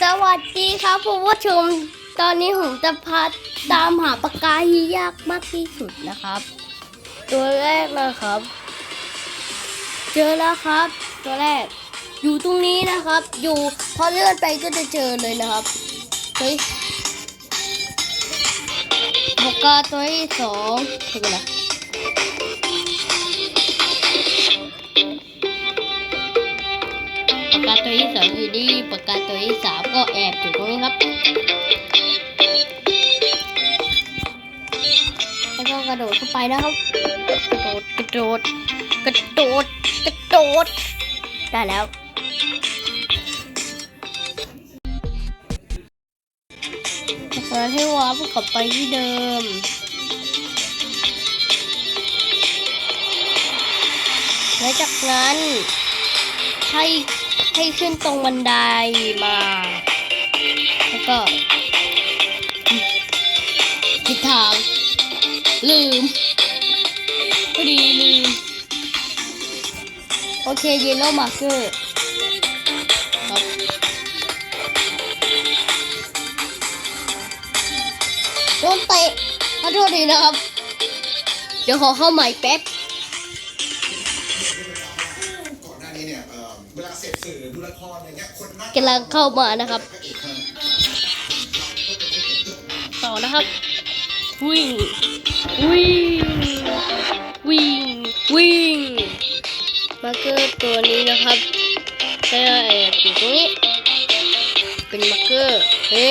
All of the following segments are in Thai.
สวัสดีครับผู้ชม ตอนนี้ผมจะพาตามหาปากกาที่ยากมากที่สุดนะครับ ตัวแรกนะครับ เจอแล้วครับ ตัวแรก อยู่ตรงนี้นะครับ อยู่พอเลื่อนไปก็จะเจอเลยนะครับเฮ้ยปากกาตัวที่สองคืออะไรป ตัวที่สองอยู่นี่ปากกาตัวที่สามก็แอบอยู่ตรงนี้ครับแล้วก็กระโดดเข้าไปนะครับ กระโดดกระโดดกระโดดกระโดดได้แล้วจากนั้นให้วาร์ปกลับไปที่เดิมและจากนั้นให้ ให้ขึ้นตรงบันไดมา แล้วก็ทิศทาง ลืมพอดีลืม โอเคเยลโล่มาร์เกอร์รับโดนเตะขอโทษทีนะครับ เดี๋ยวขอเข้าใหม่แป๊บำลังเข้ามานะครับต่อนะครับ วิ่ง วิ่ง วิ่ง วิ่ง มาเกอร์ตัวนี้นะครับให้แอบอยู่ตรงนี้ เป็นมาเกอร์ เฮ้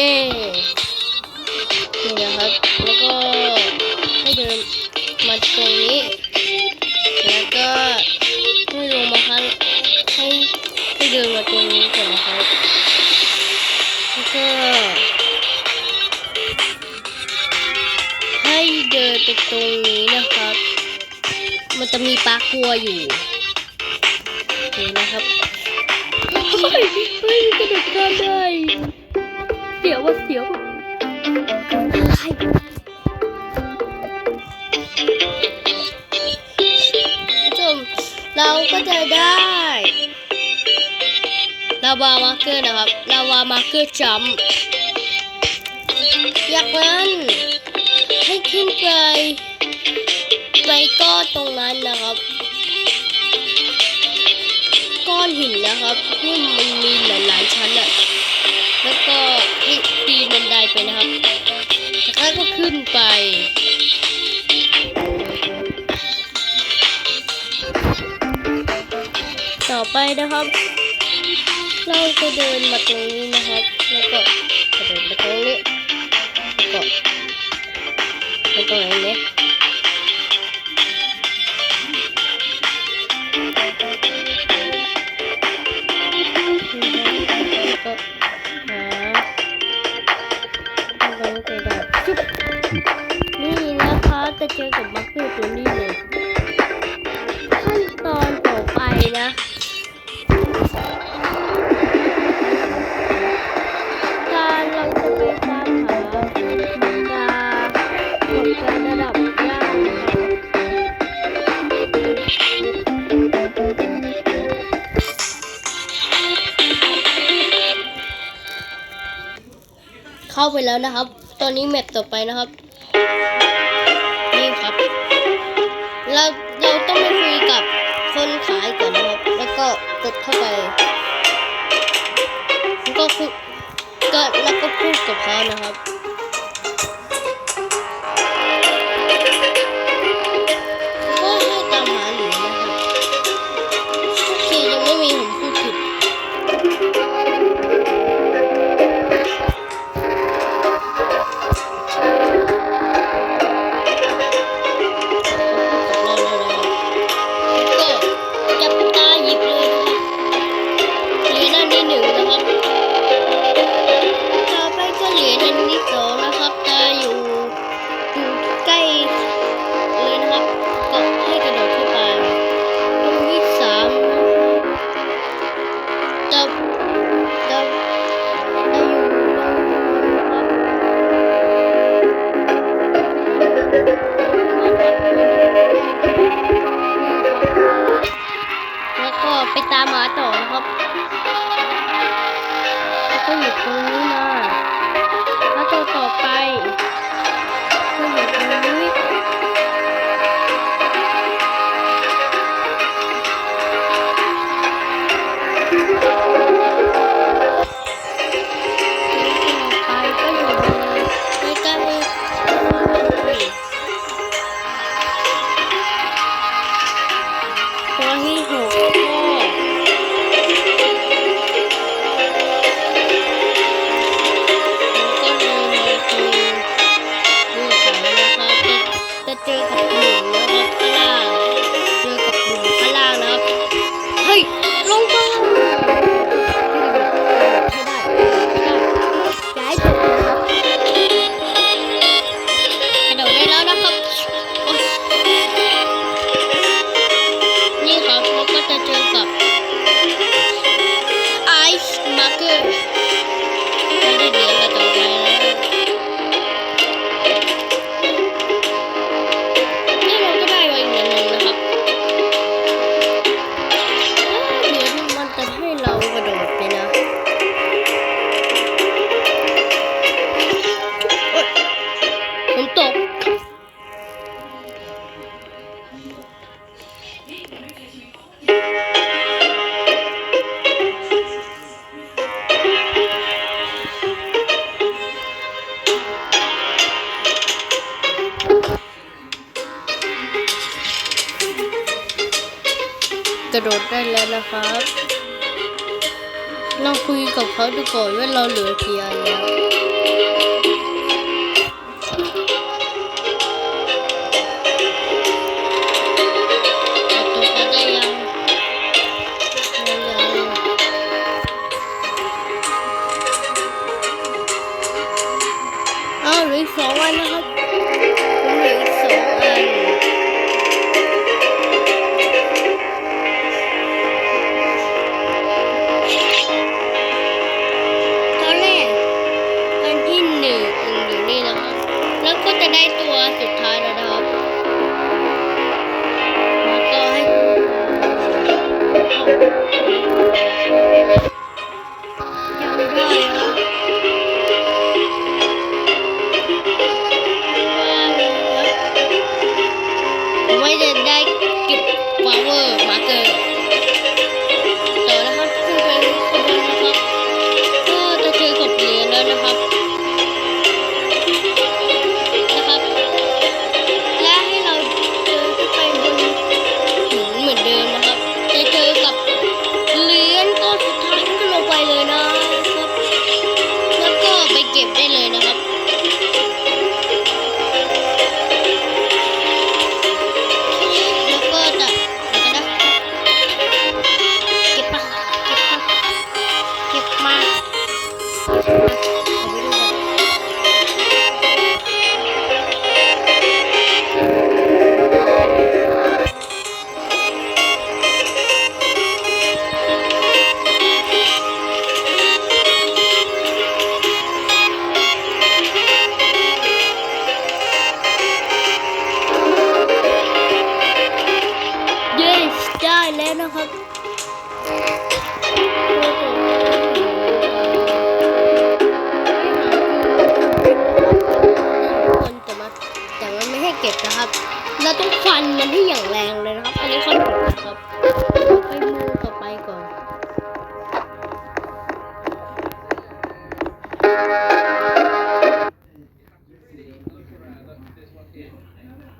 รัวอยู่โอเคนะครับเฮ้ยเฮ้ยกระโดดข้ามได้เสียวว่ะเสียวว่ะใครผู้ชมเราก็จะได้ลาวามาร์เกอร์นะครับลาวามาร์เกอร์จัมป์จากนั้นให้ขึ้นไปไปก้อนตรงนั้นนะครับ อนหินนะครับที่มันมีหลายๆชั้นอะแล้วก็ให้ปีนบันไดไปนะครับจากนั้นก็ขึ้นไปต่อไปนะครับ เราจะเดินมาตรงนี้นะครับ แล้วก็กระโดดมาตรงนี้แล้วก็แล้วก็อันนี้แล้ แล้วนะครับ ตอนนี้แมปต่อไปนะครับ นี่ครับ เราเราต้องไปคุยกับคนขายก่อนนะครับ แล้วก็กดเข้าไปแล้วก็คุยก็แล้วก็พูดกับเขานะครับ แล้ ระโดดได้แล้วนะครับเราคุยกับเขาดูก่อนว่าเราเหลือกี่อันแล้ว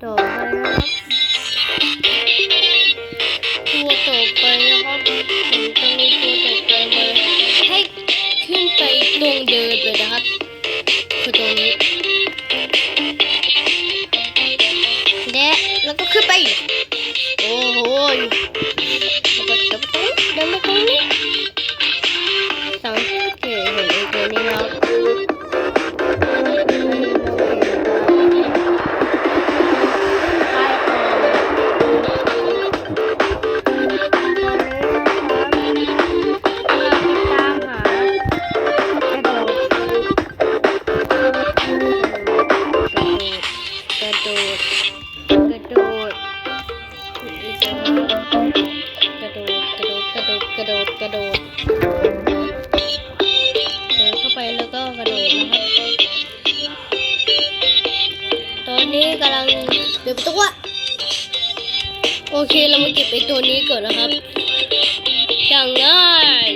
todo. กระโดดกระโดดกระโดดกระโดดกระโดดเดินเข้าไปแล้วก็กระโดดนะครับตอนนี้กำลังเดือบตัวโอเคเรามาเก็บไอ้ตัวนี้ก่อนนะครับอย่างง่าย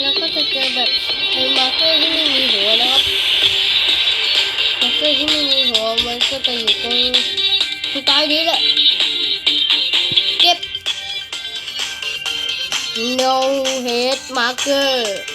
แล้วก็จะเจอแบบไอ้มาเกอร์ที่ไม่มีหัวนะครับมาเกอร์ที่ไม่มี ก็จะอยู่ตรงตรงใต้นี้แหละเก็บ no head marker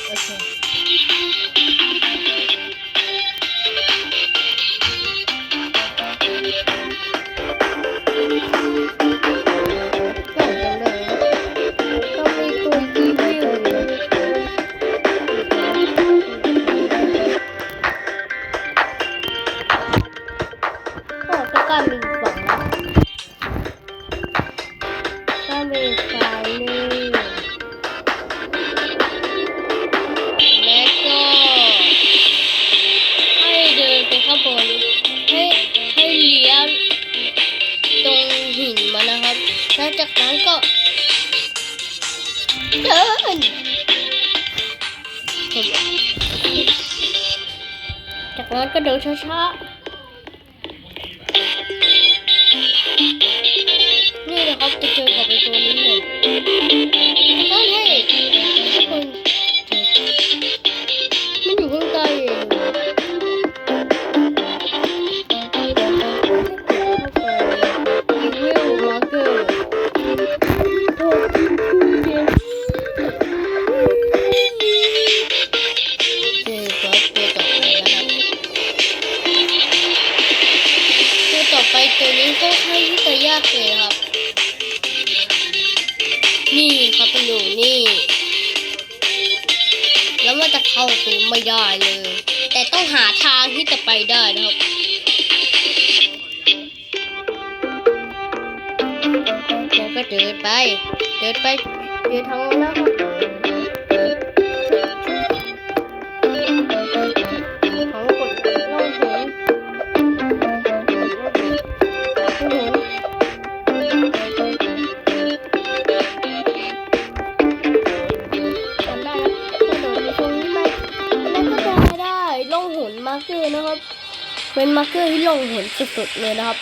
เป็นมาร์เกอร์ที่ล่องหนสุดๆเลยนะครับ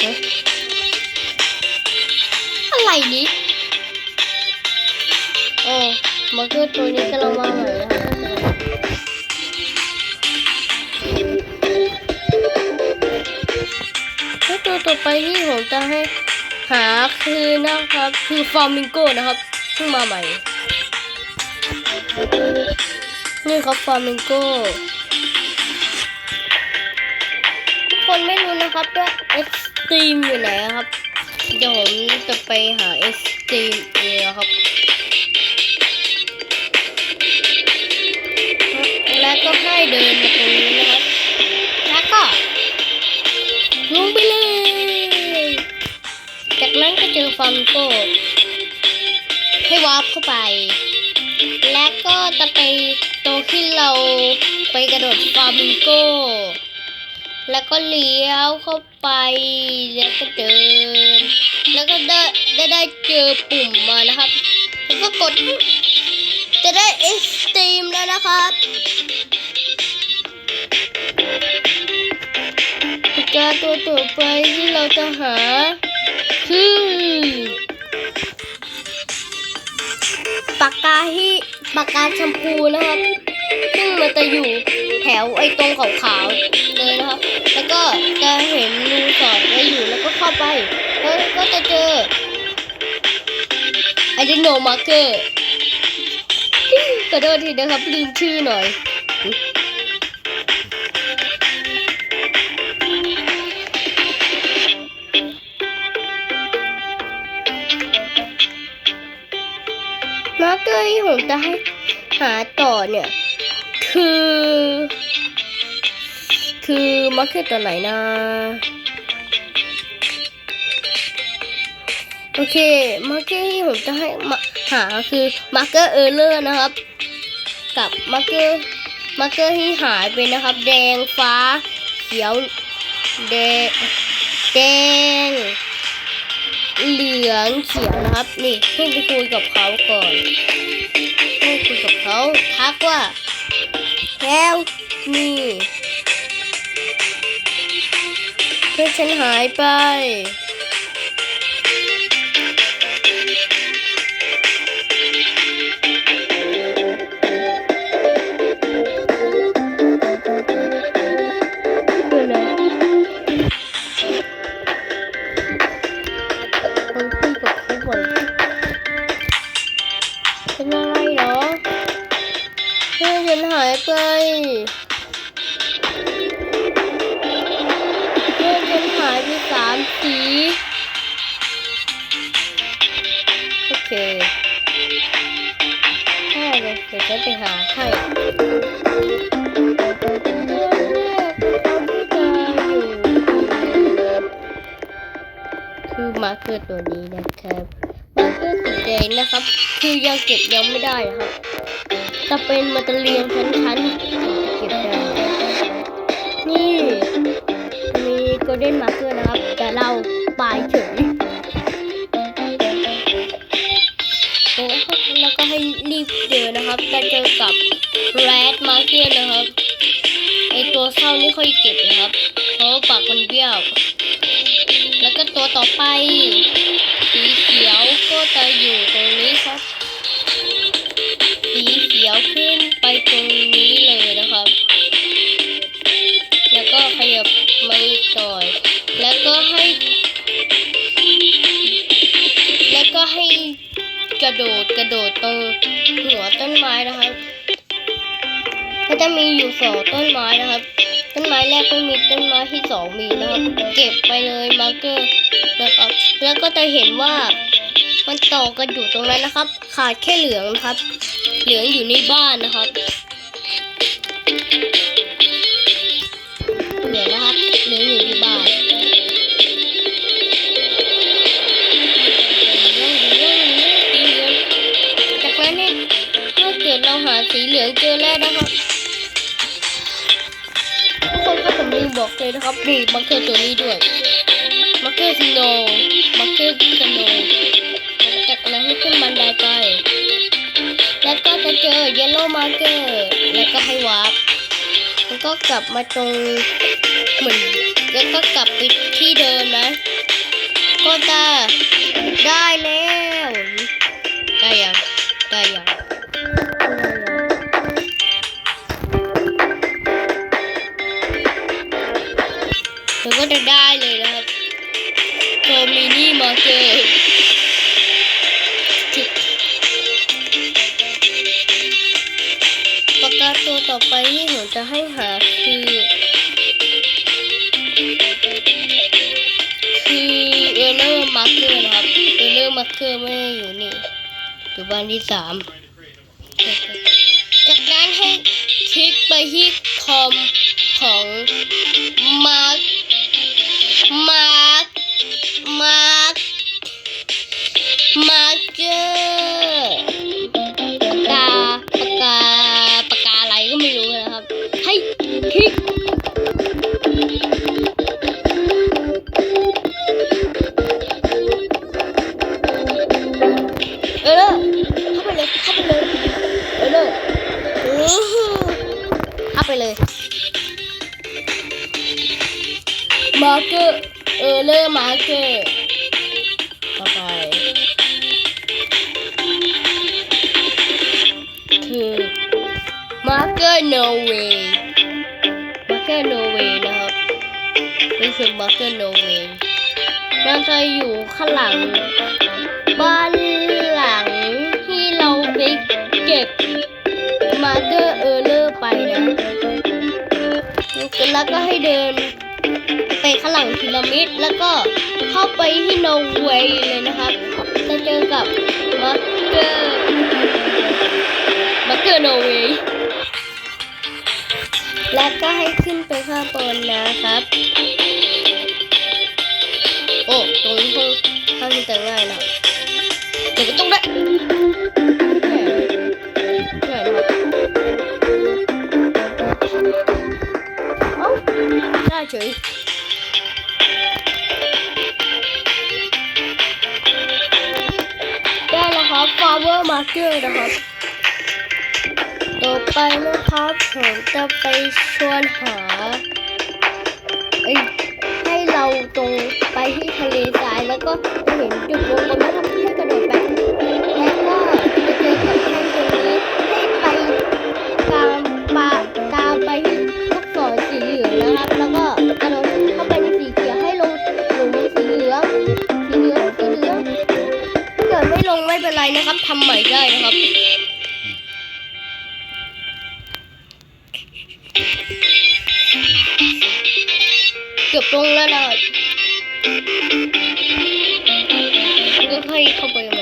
เฮ้ยอะไรนี้โอ้มาร์เกอร์ตัวนี้กำลังมาใหม่นะครับแล้วตัวต่อไปที่ผมจะให้หาคือนะครับ คือฟอร์มิงโกนะครับเพิ่งมาใหม่นี่ครับฟอร์มิงโก คนไม่รู้นะครับว่าเอ็กซ์ตรีมอยู่ไหนครับ เดี๋ยวผมจะไปหาเอ็กซ์ตรีมเองครับ แล้วก็ให้เดินมาตรงนี้นะครับ แล้วก็ลงไปเลย จากนั้นก็เจอฟาร์มโก้ให้วาร์ปเข้าไป และก็จะไปโตรงที่เราไปกระโดดฟาร์มิงโก้ แล้วก็เลี้ยวเข้าไป แล้วก็เดิน แล้วก็ได้ได้ได้เจอปุ่มมานะครับ แล้วก็กด จะได้เอ็กซ์ตรีมแล้วนะครับปาตัวต่อไปที่เราจะหา คือปากกาที่ปากกาแชมพูนะครับ ซึ่งมันจะอยู่ แถวไอ้ตรงขาวๆเลยนะครับ แล้วก็จะเห็นรูสอดไว้อยู่แล้วก็เข้าไป แล้วก็จะเจอไอเดนโนมาร์เกอร์ขอโทษทีนะครับลืมชื่อหน่อยมาร์เกอร์ที่ผมจะให้หาต่อเนี่ย คือ คือมาเกอร์ตัวไหนนะโอเคมาร์เกอร์ที่ผมจะให้มาหาคือมาร์เกอร์เออร์เลอร์นะครับ กับมาร์เกอร์มาร์เกอร์ที่หายไปนะครับ แดงฟ้า เขียว แดงแดง เหลืองเขียวนะครับ นี่เพิ่งไปคุยกับเขาก่อนเพิ่งคุยกับเขาทักว่า แล้วนี่เพื่อนฉันหายไป ไปเพื่อนฉันหายไปสามสีโอเคใช่เลยเดี๋ยวฉันไปหาให้คือมาเกอร์ตัวนี้นะครับ มาเกอร์สีแดงนะครับ คือยังเก็บยังไม่ได้นะครับ จะเป็นมาตะเลียงชั้นๆเก็บได้นี่มีโกลเด้นมาเกอร์นะครับ แต่เราปลายเฉยโอ้แล้วก็ให้รีบเจอนะครับจะเจอกับแรดมาเกอร์นะครับไอตัวเศร้านี่ค่อยเก็บนะครับ เพราะปากมันเบี้ยว แล้วก็ตัวต่อไป สีเขียวก็จะอยู่ตรง ระโดดกระโดดตรงหัวต้นไม้นะครับก็จะมีอยู่สองต้นไม้นะครับ ต้นไม้แรกไม่มีต้นไม้ที่สองมีนะครับ เก็บไปเลยมาร์เกอร์นะครับ แล้วก็จะเห็นว่ามันต่อกันอยู่ตรงนั้นนะครับ ขาดแค่เหลืองนะครับ เหลืองอยู่ในบ้านนะครับ ดเราหาสีเหลืองเจอแล้วนะครับทุกคนครับผมลืมบอกเลยนะครับนี่มาร์เกอร์ตัวนี้ด้วยมาร์เกอร์สโนว์มาร์เกอร์สโนว์จากนั้นให้ขึ้นบันไดไป แล้วก็จะเจอเยลโล่มาร์เกอร์แล้วก็ให้วาร์ปแล้วก็กลับมาตรงเหมือนแล้วก็กลับไปที่เดิมนะ ก็จะได้แล้ว ได้ยังได้ยัง มาเกอร์จุดปากกาตัวต่อไปที่ผมจะให้หาคือ คือเออร์เลอร์มาเกอร์นะครับเออร์เลอร์มาเกอร์ไม่ได้อยู่นี่อยู่บ้านที่สามจากนั้นให้คลิกไปที่คอมของมาร์ เออเลอร์มาเกอร์ต่อไป คือมาร์เกอร์โนเวย์มาร์เกอร์โนเวย์นะครับนี่คือมาร์เกอร์โนเวย์มันจะอยู่ข้างหลัง บ้านหลังที่เราไปเก็บมาร์เกอร์เออร์เลอร์ไปนะแล้วก็ให้เดิน ข้างหลังพีระมิดแล้วก็เข้าไปที่โนเวย์เลยนะครับจะเจอกับมาเกอร์มาเกอร์โนเวย์และก็ให้ขึ้นไปข้างบนนะครับ โอ้ตรงนี้ห้องข้างนี้จะง่ายนะเดี๋ยวก็ต้องได้ เกอร์นะครับ ต่อไปนะครับผมจะไปชวนหาให้เราตรงไปที่ทะเลทรายแล้วก็เห็นจุดวงกลม ได้นะครับเกือบลงแล้วนะก็ให้เข้าไป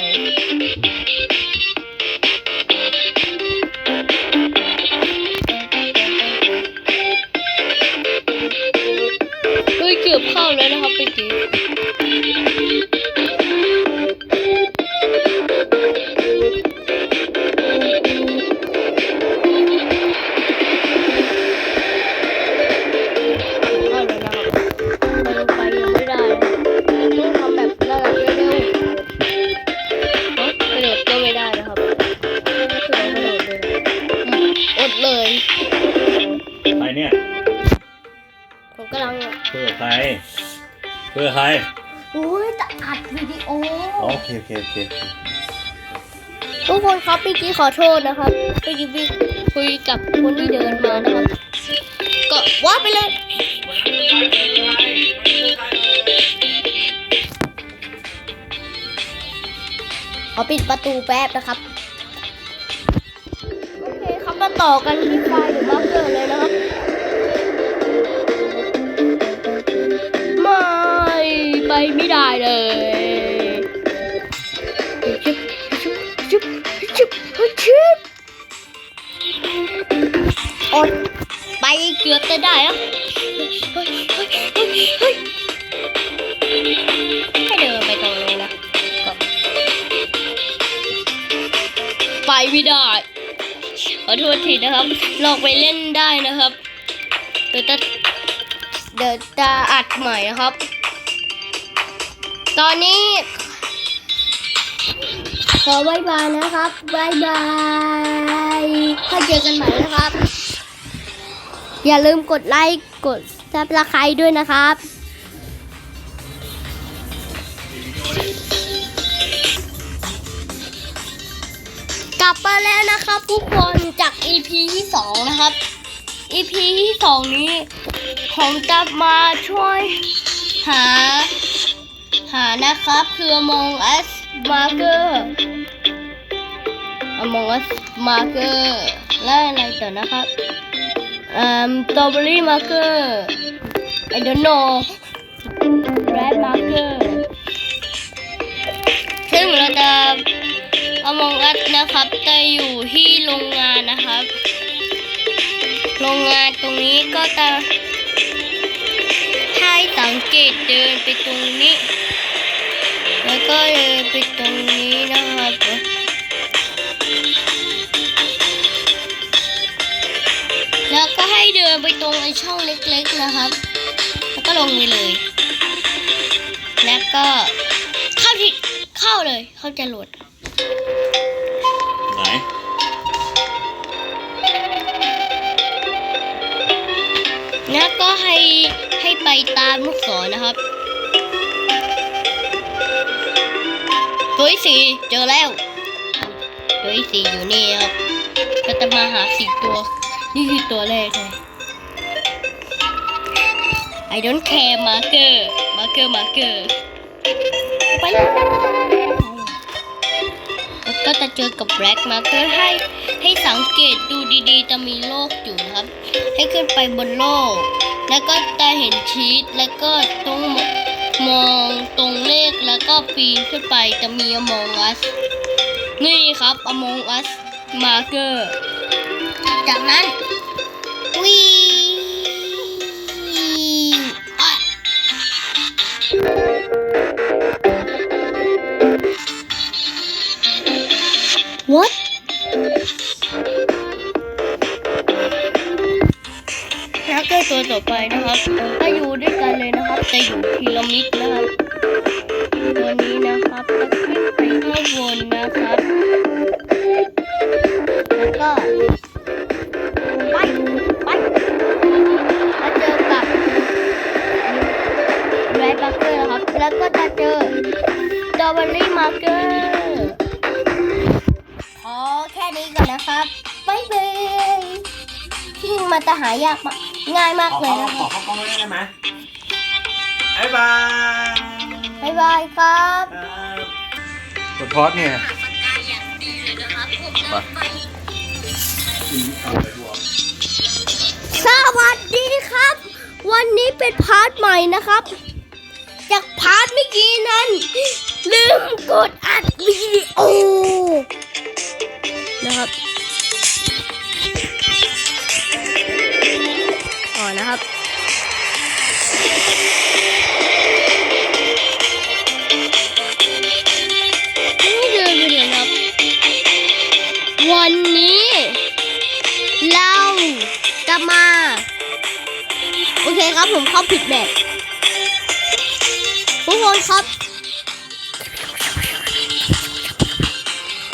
เพื่อใครโอ้ยจะอัดวิดีโอ อ๋อโอเคโอเคโอเคทุกคนครับพี่กี้ขอโทษนะครับพี่กี้พี่คุยกับคนที่เดินมานะครับ ก็ว่าไปเลย ขอปิดประตูแป๊บนะครับ โอเคครับมาต่อกันที่ไฟล์หรือมาร์เกอร์เลยนะครับ ไปไม่ได้เลยชุบชุบชุบชุบชุบอดไปเกือบจะได้แล้วเฮ้ยเฮ้ยเฮ้ยเฮ้ยให้เดินไปตรงนี้นะไปไม่ได้ขอโทษทีนะครับ ลองไปเล่นได้นะครับ เดี๋ยวจะเดี๋ยวจะอัดใหม่นะครับ ตอนนี้ ขอบายบายนะครับบายบายถ้าเจอกันใหม่นะครับ อย่าลืมกดไลค์กดซับสไครต์ด้วยนะครับกลับมาแล้วนะครับทุกคนจาก EP ที่2นะครับ EP ที่2นี้ ผมจะมาช่วยหา หานะครับคือ Among Us Marker Among Us Marker และอะไรต่อนะครับอืม Strawberry Marker I don't know Red Marker ซึ่งเราจะ Among Us นะครับจะอยู่ที่โรงงานนะครับ โรงงานตรงนี้ก็จะให้สังเกตเดินไปตรงนี้ แล้วก็เดินไปตรงนี้นะครับแล้วก็ให้เดินไปตรงไอ้ช่องเล็กๆนะครับ แล้วก็ลงไปเลย แล้วก็เข้าที่เข้าเลยเข้าจรวดไหนแล้วก็ให้ให้ไปตามลูกศรนะครับ ตัวที่สี่เจอแล้ว ตัวที่สี่อยู่นี่ครับก็จะมาหาสี่ตัว นี่คือตัวแรกเลย I don't care marker marker marker ไปเลยแล้วก็จะเจอกับ black marker ให้ให้สังเกตดูดีๆ จะมีโลกอยู่นะครับ ให้ขึ้นไปบนโลก แล้วก็จะเห็นชีตแล้วก็ต้อง มองตรงเลขแล้วก็ปีนขึ้นไปจะมี Among Us นี่ครับ Among Us Marker จากนั้นวิ่งอ What ต่อไปนะครับก็อยู่ด้วยกันเลยนะครับจะอยู่พีระมิดนะครับวันนี้นะครับจะขึ้นไปข้างบนนะครับแล้วก็ไปไปมาเจอกับไรบัคเกอร์นะครับ แล้วก็จะเจอจอร์บอรี่มาร์เกอร์พอแค่นี้ก่อนนะครับบ๊ายบายที่มาจะหายากมาก ง่ายมากขอเลยเข้านะคขอรับเข้ากล้องได้ไหมบ๊ายบายบ๊ายบายครับกดพอดเนี่ยสวัสดีครับ วันนี้เป็นพาร์ทใหม่นะครับ จากพาร์ทเมื่อกี้นั้น ลืมกดอัดวิดีโอนะครับ นะครับ นี่เดินไปเลยครับ วันนี้ เราจะมา โอเคครับผมเข้าผิดแบบทุกคนครับ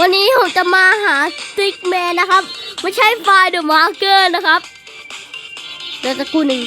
วันนี้ผมจะมาหาสติ๊กแมนนะครับ ไม่ใช่ไฟล์เดอะมาร์เกอร์นะครับ เดี๋